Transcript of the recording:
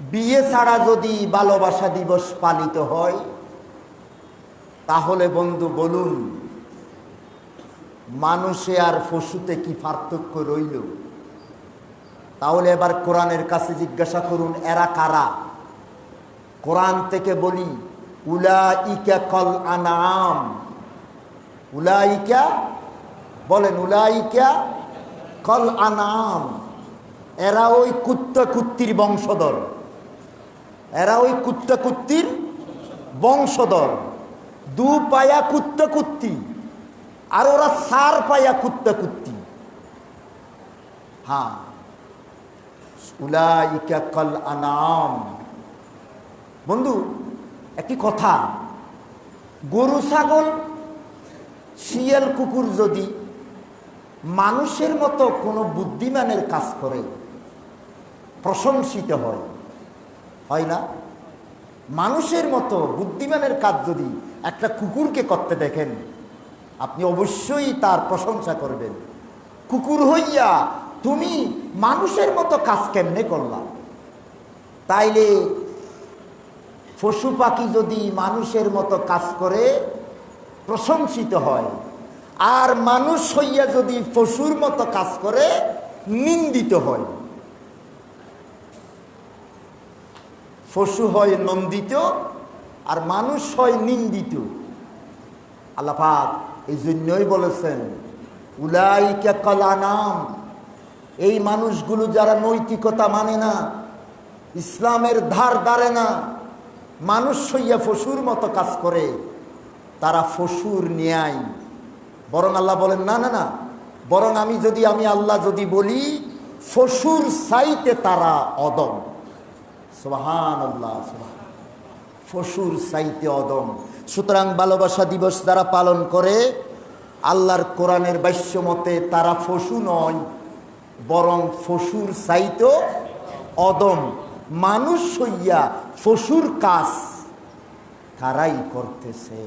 বিয়ে ছাড়া যদি ভালোবাসা দিবস পালিত হয়, তাহলে বন্ধু বলুন, মানুষে আর পশুতে কি পার্থক্য রইল? তাহলে এবার কোরআনের কাছে জিজ্ঞাসা করুন, এরা কারা? কোরআন থেকে বলি উলা ইকা কল আনাম উলাইকা, বলেন, উলাইকা কল আনাম এরা ওই কুত্তা কুত্তির বংশধর। এরা ওই কুত্তা কুত্তির বংশধর। দু পায়া কুত্তা কুত্তি আর ওরা সার পায়া কুত্তা কুত্তি হ্যাঁ কল আনাম। বন্ধু, একটি কথা। গরু, ছাগল, শিয়াল, কুকুর যদি মানুষের মতো কোনো বুদ্ধিমানের কাজ করে, প্রশংসিত হয় হয় না? মানুষের মতো বুদ্ধিমানের কাজ যদি একটা কুকুরকে করতে দেখেন, আপনি অবশ্যই তার প্রশংসা করবেন। কুকুর হইয়া তুমি মানুষের মতো কাজ কেমনে করলাম তাইলে পশু পাখি যদি মানুষের মতো কাজ করে, প্রশংসিত হয়। আর মানুষ হইয়া যদি পশুর মতো কাজ করে, নিন্দিত হয়। পশু হয় নন্দিত আর মানুষ হয় নিন্দিত। আল্লাপাক এই জন্যই বলেছেন, উলাইকা কলানাম এই মানুষগুলো যারা নৈতিকতা মানে না, ইসলামের ধার দাঁড়ে না, মানুষ হইয়া ফসুর মতো কাজ করে, তারা ফসুর ন্যায়। বরং আল্লাহ বলেন, না না না, বরং আমি যদি, আমি আল্লাহ যদি বলি ফসুর সাইতে তারা অদম। সোহান ফসুর সাইতে অদম। সুতরাং ভালোবাসা দিবস যারা পালন করে, আল্লাহর কোরআনের বাস্য মতে তারা ফসু নয়, বরং ফসুর সাইত অদম। মানুষ হইয়া ফসুর কাজ তারাই করতেছে।